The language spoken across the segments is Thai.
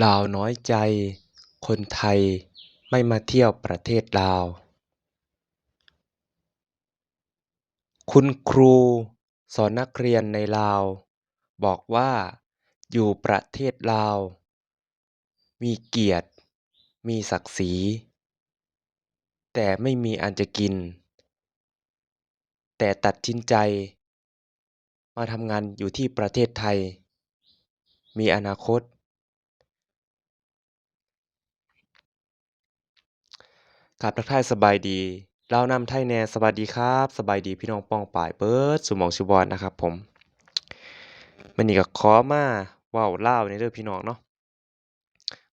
ลาวน้อยใจ คนไทยไม่มาเที่ยวประเทศลาว คุณครูสอนนักเรียนในลาว บอกว่าอยู่ประเทศลาว มีเกียรติ มีศักดิ์ศรี แต่ไม่มีอันจะกิน แต่ตัดสินใจ มาทำงานอยู่ที่ประเทศไทย มีอนาคต ครับทักทายสบายดีลานำไทยแน่สวัสดีครับ สบายดีพี่น้องป้องป่ายเบิดซุมองซุบอนนะครับผมมื้อนี้ก็ขอมาว้าลาวหน่อยเด้อพี่น้องเนาะ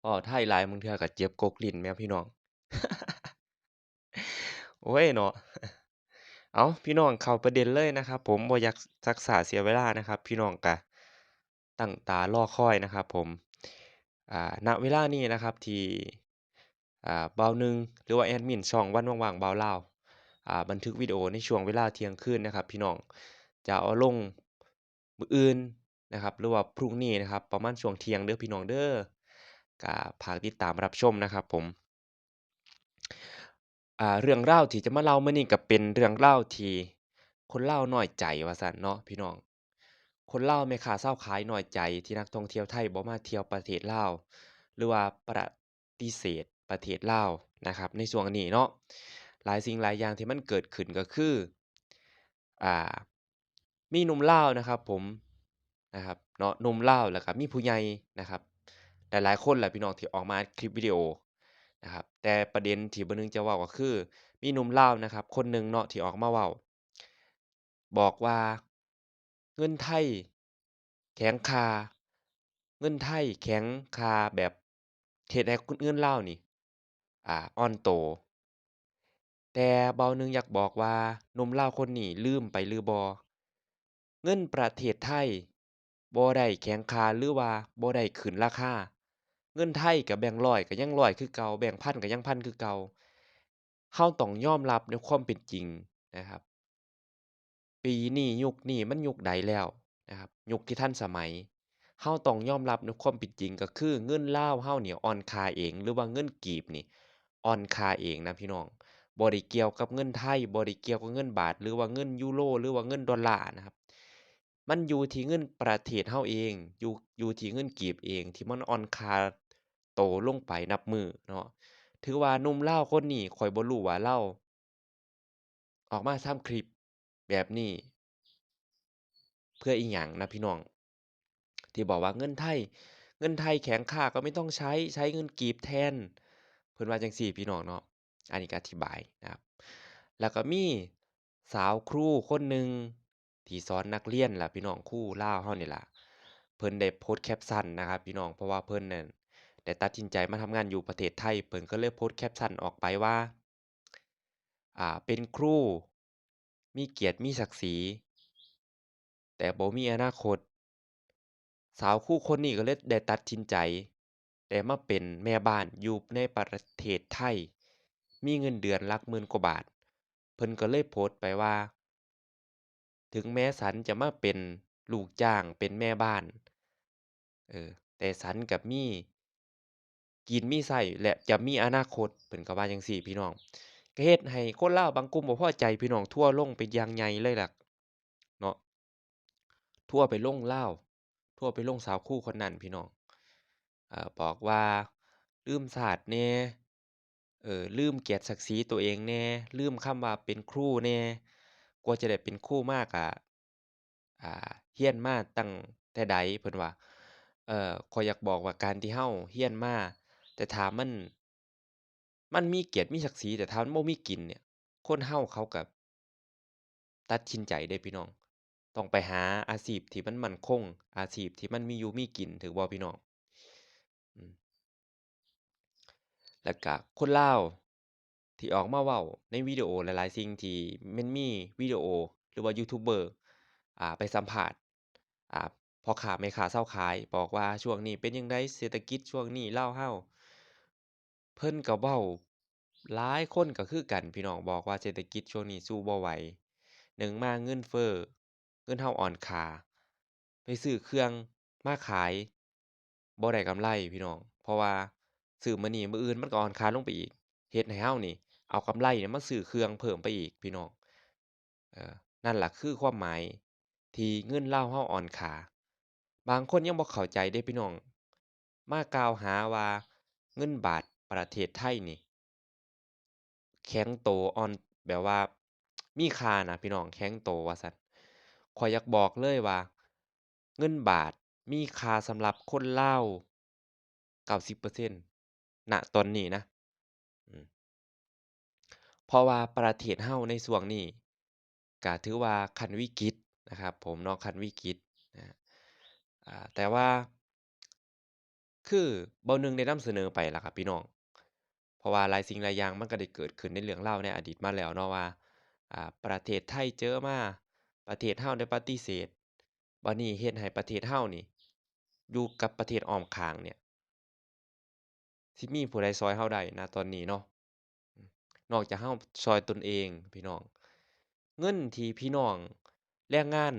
เว้าไทยลายบางเทื่อก็เจ็บกกลิ้นแหมพี่น้อง โอ๊ยเนาะเอาพี่น้องเข้าประเด็นเลยนะครับ ผมบ่อยากซักษาเสียเวลานะครับ พี่น้องก็ตั้งตารอคอยนะครับ ผมอ่าณเวลานี้นะครับที่ อ่าบ่าหนึ่งหรือว่าแอดมินช่องวันว่างๆเบาวลาวอ่าบันทึกวิดีโอในช่วงเวลาเที่ยงคืนนะครับ พี่น้องจะเอาลงมืออื่นนะครับ หรือว่าพรุ่งนี้นะครับ ประมาณช่วงเที่ยงเด้อพี่น้องเด้อก็ฝากติดตามรับชมนะครับผมอ่าเรื่องราที่จะมาเล่ามื้อนี้ก็เป็นเรื่องราที่คนเล่าน้อยใจว่าซั้นเนาะพี่น้อง คนเล่าวแม่ค้าเซาขายน้อยใจที่นักท่องเที่ยวไทยบ่มาเที่ยวประเทศเล่าหรือว่าประฏิเสธ ประเทศลาวนะครับ ในช่วงนี้เนาะหลายสิ่งหลายอย่างที่มันเกิดขึ้นก็คืออ่ามีหนุ่มลาวนะครับ ผมนะครับเนาะหนุ่มลาวแล้วก็มีผู้ใหญ่นะครับหลายๆคนแหละพี่น้องที่ออกมาคลิปวิดีโอนะครับแต่ประเด็นที่บ่นึงจะว้าก็คือ มีหนุ่มลาวนะครับ คนหนึ่งเนาะที่ออกมาว้าบอกว่าเงินไทย แข็งคา เงินไทยแข็งคาแบบเฮ็ดให้คนอื่นลาวนี่ อ่า อ่อนโต แต่เบาหนึ่งอยากบอกว่าหนุ่มลาวคนนี้ลืมไปหรือบ่ เงินประเทศไทยบ่ได้แข็งค่าหรือว่าบ่ได้ขึ้นราคา เงินไทยก็แบงก์ร้อยก็ยังร้อยคือเก่า แบงก์พันก็ยังพันคือเก่า เราต้องยอมรับในความเป็นจริงนะครับ ปีนี้ยุคนี้มันยุคใดแล้วนะครับ ยุคที่ทันสมัย เราต้องยอมรับในความเป็นจริงก็คือเงินลาวเรานี่อ่อนค่าเอง หรือว่าเงินกีบนี่ อ่อนค่าเองนะพี่น้องบ่ได้เกี่ยวกับเงินไทยบ่ได้เกี่ยวกับเงินบาท หรือว่าเงินยูโรหรือว่าเงินดอลลาร์นะครับ มันอยู่ที่เงินประเทศเราเอง อยู่อยู่ที่เงินกีบเอง ที่มันอ่อนค่าโตลงไปนับมือเนาะถือว่านุ่มเล่าคนนี้ข้อยบ่รู้ว่าเล่าออกมาทำคลิปแบบนี้ เพื่ออิหยังนะพี่น้อง ที่บอกว่าเงินไทย เงินไทยแข็งค่าก็ไม่ต้องใช้ใช้เงินกีบแทน เพิ่นว่าจังซี้พี่น้องเนาะอันนี้ก็อธิบายนะครับ แล้วก็มีสาวครูคนหนึ่งที่สอนนักเรียนล่ะพี่น้องครูลาวเรานี่ล่ะเพิ่นได้โพสแคปชั่นนะครับ พี่น้องเพราะว่าเพิ่นนั้นได้ตัดสินใจมาทำงานอยู่ประเทศไทย เพิ่นก็เลยโพสแคปชั่นออกไปว่าอ่าเป็นครูมีเกียรติมีศักดิ์ศรี แต่บ่มีอนาคต สาวครูคนนี้ก็เลยได้ตัดสินใจ ได้มาเป็นแม่บ้านอยู่ในประเทศไทย มีเงินเดือนหลักหมื่นกว่าบาท เพิ่นก็เลยโพสต์ไปว่า ถึงแม้ฉันจะมาเป็นลูกจ้างเป็นแม่บ้าน เออ แต่ฉันก็มีกินมีใช้และจะมีอนาคตเพิ่นก็ว่าจั่งซี้พี่น้องก็เฮ็ดให้คนลาวบางกลุ่มบ่พอใจพี่น้องทั่วลงเป็นอย่างใหญ่เลยล่ะเนาะทั่วไปลงลาวทั่วไปลงสาวครูคนนั้นพี่น้อง อ่าบอกว่า ลืมชาติแหน่ เอ่อ ลืมเกียรติศักดิ์ศรีตัวเองแหน่ ลืมคำว่าเป็นครูแหน่ กว่าจะได้เป็นครูมาก็ อ่า เรียนมาตั้งแต่ใดเพิ่นว่า เอ่อ ข้อยอยากบอกว่าการที่เราเรียนมา แต่ถ้ามัน มันมีเกียรติ มีศักดิ์ศรี แต่ถ้ามันบ่มีกินเนี่ย คนเราเขาก็ ตัดสินใจเดะพี่น้อง ต้องไปหาอาชีพที่มันมั่นคง อาชีพที่มันมีอยู่มีกินถูกบ่พี่น้อง อืม แล้วก็คนลาว ที่ออกมาเว้าในวิดีโอหลาย ๆ สิ่งที่มันมีวิดีโอ หรือว่ายูทูบเบอร์ อ่า ไปสัมภาษณ์ อ่า พ่อค้าแม่ค้าเซาขาย บอกว่าช่วงนี้เป็นจั่งใด เศรษฐกิจช่วงนี้ลาวเรา เพิ่นก็เว้า หลายคนก็คือกันพี่น้อง บอกว่าเศรษฐกิจช่วงนี้สู้บ่ไหว1มาเงินเฟ้อ เงินเราอ่อนค่า ไปซื้อเครื่องมาขาย บ่ได้กำไรพี่น้อง เพราะว่าซื้อมื้อนี้มื้ออื่นมันก็อ่อนค่าลงไปอีกเฮ็ดให้เรานี่ เอากำไรเนี่ยมาซื้อเครื่องเพิ่มไปอีกพี่น้องเออนั่นล่ะคือความหมายที่เงินเล่าเราอ่อนค่าบางคนยังบ่เข้าใจเดะพี่น้อง มากล่าวหาว่าเงินบาทประเทศไทยนี่ แข็งโตอ่อนแบบว่า มีค่านะพี่น้องแข็งโตว่าซั้นข้อยอยากบอกเลยว่า เงินบาท มีค่าสำหรับคนลาว 90%ณ ตอนนี้นะ อืม เพราะว่าประเทศเราในช่วงนี้ก็ถือว่าขั้นวิกฤตนะครับผมเนาะขั้นวิกฤตนะ อ่า แต่ว่า คือเบาหนึ่งได้นำเสนอไปล่ะครับพี่น้อง เพราะว่าหลายสิ่งหลายอย่างมันก็ได้เกิดขึ้นในเรื่องราวในอดีตมาแล้วเนาะว่า อ่า ประเทศไทยเจอมา ประเทศเราได้ปฏิเสธ บัดนี้เฮ็ดให้ประเทศเรานี่ อยู่กับประเทศอ้อมข้างเนี่ยสิมีผู้ใดช่วยเราได้ณตอนนี้เนาะนอกจากเราช่วยตนเองพี่น้อง เงินที่พี่น้องแรงงาน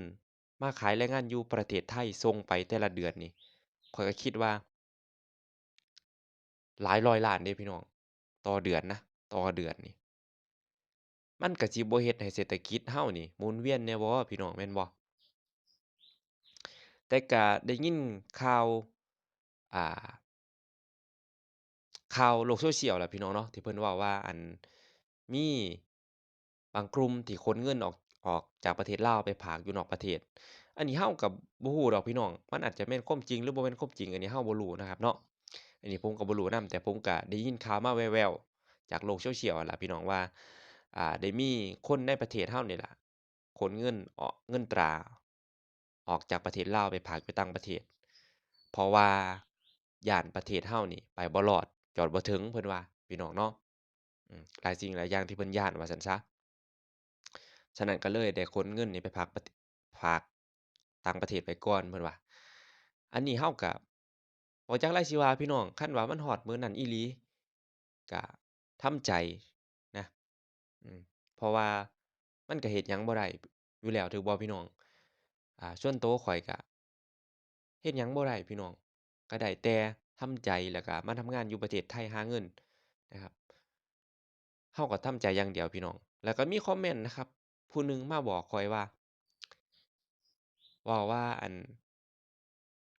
มาขายแรงงานอยู่ประเทศไทยส่งไปแต่ละเดือนนี่ข้อยก็คิดว่า หลายร้อยล้านเดะพี่น้อง ต่อเดือนนะต่อเดือนนี่มันก็สิบ่เฮ็ดให้เศรษฐกิจเรานี่หมุนเวียนแน่บ่พี่น้องแม่นบ่ แต่ก็ได้ยินข่าว อ่า ข่าวโลก social ล่ะพี่น้องเนาะ ที่เพิ่นเว้าว่า อั่น มีบางกลุ่มที่ขนเงินออก ออกจากประเทศลาวไปฝากอยู่นอกประเทศ อันนี้เราก็บ่รู้ดอกพี่น้อง มันอาจจะแม่นความจริงหรือบ่แม่นความจริง อันนี้เราบ่รู้นะครับเนาะ อันนี้ผมก็บ่รู้นำ แต่ผมก็ได้ยินข่าวมาแว่วๆ จากโลก social นั่นล่ะพี่น้องว่า อ่า ได้มีคนในประเทศเรานี่ล่ะ ขนเงิน ออก เงินตรา ออกจากประเทศลาวไปฝากอยู่ต่างประเทศ เพราะว่าย้านประเทศเรานี่ ไปบ่รอดจอดบ่ถึงเพิ่นว่าพี่น้องเนาะหลายสิ่งหลายอย่างที่เพิ่นย้านว่าซั่นซะฉะนั้นก็เลยได้ขนเงินนี่ไปฝากประฝากต่างประเทศไว้ก่อนเพิ่นว่า อันนี้เราก็บ่จักได๋สิว่าพี่น้องคันว่ามันฮอดมื้อนั้นอีหลีก็ทำใจนะอืมเพราะว่ามันก็เฮ็ดหยังบ่ได้อยู่แล้วถูกบ่พี่น้อง อ่าส่วนตัวข้อยก็เฮ็ดหยังบ่ได้พี่น้อง ก็ได้แต่ทำใจแล้วก็มาทำงานอยู่ประเทศไทยหาเงินนะครับเราก็ทำใจอย่างเดียวพี่น้อง แล้วก็มีคอมเมนต์นะครับ ผู้หนึ่งมาบอกข้อยว่าว้าว่าอัน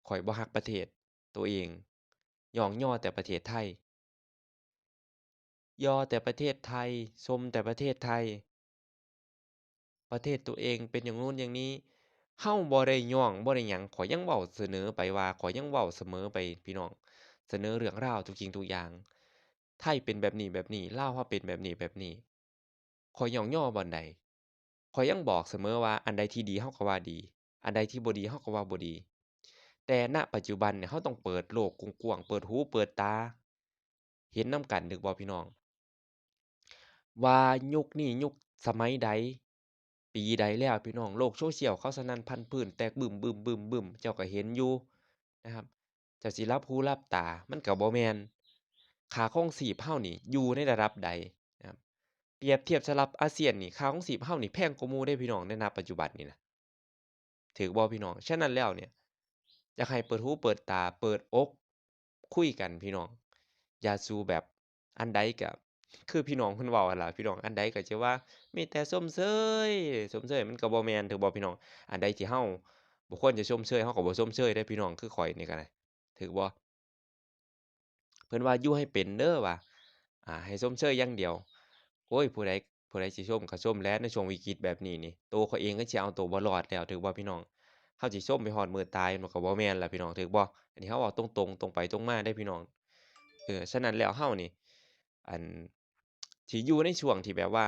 ข้อยบ่รักประเทศตัวเองย่อกย่อแต่ประเทศไทย ยอแต่ประเทศไทยชมแต่ประเทศไทย ประเทศตัวเองเป็นอย่างนู้นอย่างนี้ เราบ่ได้ย่องบ่ได้หยังขอยยังเว้าเสนอไปว่าขอยยังเว้าเสมอไปพี่น้อง เสนอเรื่องราวทุกสิ่งทุกอย่าง ไทยเป็นแบบนี้ๆลาวเราเป็นแบบนี้ๆข้อยย่องย่อบ่อนใดขอยยังบอกเสมอว่าอันใดที่ดีเราก็ว่าดี อันใดที่บ่ดีเราก็ว่าบ่ดี แต่ณปัจจุบันเนี่ยเราต้องเปิดโลกกว้างๆเปิดหูเปิดตา เห็นนำกันถูกบ่พี่น้อง ว่ายุคนี้ยุคสมัยใด ปีใดแล้วพี่น้องโลก social เขาสนันพันพรึ้นแตกบึ้มบึ้มๆๆเจ้าก็เห็นอยู่นะครับเจ้าสิหลับหูหลับตามันก็บ่แมนค่าครองชีพเรานี่อยู่ในระดับใดนะครับเปรียบเทียบสำหรับอาเซียนนี่ค่าครองชีพเรานี่แพงกว่ามู่เดะพี่น้องในณปัจจุบันนี่นะถูกบ่พี่น้องฉะนั้นแล้วเนี่ยอยากให้เปิดหูเปิดตาเปิดอกคุยกันพี่น้อง อย่าสู่แบบอันใดก็ คือพี่น้องเพิ่นเว้านั่นล่ะพี่น้องอันใดก็จะว่ามีแต่ชมเชยชมเชยมันก็บ่แม่นถูกบ่พี่น้อง อันใดที่เราบ่ควรจะชมเชยเราก็บ่ชมเชยเด้พี่น้องคือข้อยนี่ก็ได้ถูกบ่เพิ่นว่าอยู่ให้เป็นเด้อว่าอ่า ให้ชมเชยอย่างเดียว โอ๊ยผู้ใดผู้ใดสิชมก็ชมแล้วในช่วงวิกฤตแบบนี้นี่ตัวข้อยเองก็สิเอาตัวบ่รอดแล้วถูกบ่พี่น้องเราสิชมไปฮอดมื้อตายมันก็บ่แม่นล่ะพี่น้องถูกบ่อันนี้เราเว้าตรงๆตรงไปตรงมาเด้พี่น้องเออฉะนั้นแล้วเรานี่อัน สิอยู่ในช่วงที่แบบว่า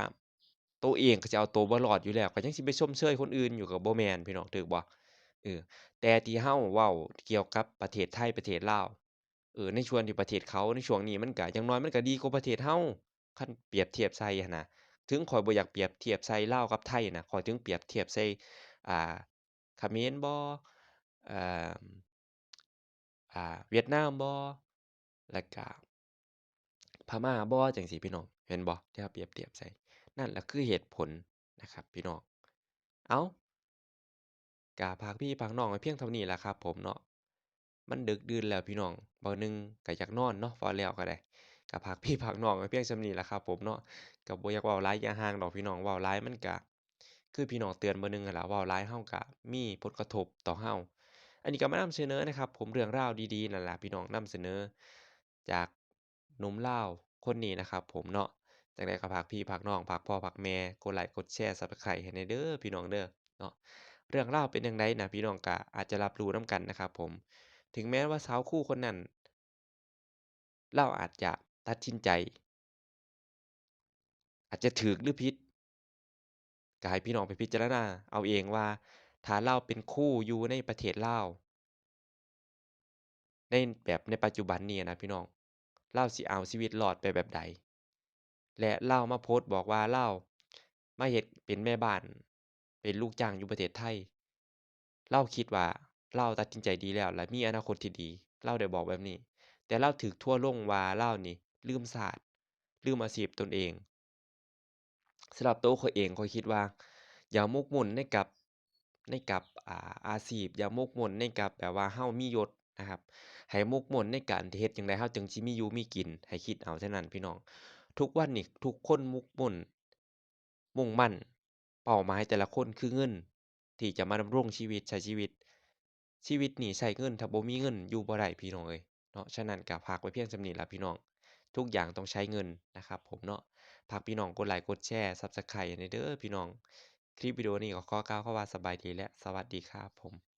ตัวเองก็สิเอาตัวบ่รอดอยู่แล้วก็ยังสิไปชมเชยคนอื่นอยู่ก็บ่แมนพี่น้องถูกบ่เออแต่ที่เราเว้าเกี่ยวกับประเทศไทยประเทศลาวเออในช่วงที่ประเทศเขาในช่วงนี้มันก็อย่างน้อยมันก็ดีกว่าประเทศเราคันเปรียบเทียบใส่น่ะถึงข้อยบ่อยากเปรียบเทียบใส่ลาวกับไทยน่ะข้อยถึงเปรียบเทียบใส่อ่าเขมรบ่เอ่ออ่าเวียดนามบ่แล้วก็พม่าบ่จังซี้พี่น้อง แม่นบ่ที่เราเปรียบเทียบใส่ นั่นแหละคือเหตุผลนะครับพี่น้อง เอาก็ฝากพี่ฝากน้องไว้เพียงเท่านี้แหละครับ ผมเนาะ มันดึกดื่นแล้วพี่น้องเบาหนึ่งก็อยากนอนเนาะเว้าแล้วก็ได้ก็ฝากพี่ฝากน้องไว้เพียงส่ำนี้ล่ะครับผมเนาะก็บ่อยากว้าหลายยะห่างดอกพี่น้องว้าหลายมันก็คือพี่น้องเตือนเบอร์หนึ่งนั่นล่ะว้าหลายเราก็มีผลกระทบต่อเราอันนี้ก็มานำเสนอนะครับ ผมเรื่องราวดีๆนั่นแหละพี่น้องนำเสนอ จากนุ่มลาคนนี้นะครับ ผมเนาะ จั่งใดก็ฝากพี่ฝากน้องฝากพ่อฝากแม่กดไลก์กดแชร์ Subscribe ให้แหน่เด้อพี่น้องเด้อเนาะเรื่องราเป็นจั่งใดน่ะพี่น้องก็อาจจะรับรู้น้ำกันนะครับผม ถึงแม้ว่าสาวคู่คนนั้นเล่าอาจจะตัดสินใจ อาจจะถูกหรือผิดก็ให้พี่น้องไปพิจารณาเอาเองว่าถ้าเลาเป็นครูอยู่ในประเทศเลาในแบบในปัจจุบันนี้นะพี่น้องเลาสิเอาชีวิตรอดไปแบบใด และเล่ามาโพสต์บอกว่าเล่ามาเฮ็ดเป็นแม่บ้าน เป็นลูกจ้างอยู่ประเทศไทย เล่าคิดว่าเล่าตัดสินใจดีแล้ว และมีอนาคตที่ดี เล่าได้บอกแบบนี้ แต่เล่าถูกทั่วลงว่าเล่านี่ ลืมชาสติลืมอาชีพตนเองสำหรับตัวเข้อยเองเข้อยคิดว่า อย่าหมกมุ่นในกับในกับอ่าอาชีพอย่าหมกมุ่นในกับแบบว่าเรามียศนะครับให้หมกมุ่นในการเฮ็ดจั่งใดเราจึงสิมีอยู่มีกิน ให้คิดเอาเท่านั้นพี่น้อง ทุกวันนี้ทุกคนหมกมุ่น มุ่งมั่น เป้าหมายแต่ละคนคือเงิน ที่จะมาดำรงชีวิตใช้ชีวิต ชีวิตนี้ใช้เงินถ้าบ่มีเงินอยู่บ่ได้พี่น้องเอ้ยเนาะฉะนั้นก็ฝากไว้เพียงสำนี้ละพี่น้อง ทุกอย่างต้องใช้เงินนะครับผมเนาะฝากพี่น้องกดไลก์กดแชร์ Subscribe ในเด้อพี่น้อง คลิปวิดีโอนี้ก็ขอกล่าวคำว่าสบายดีและสวัสดีครับผม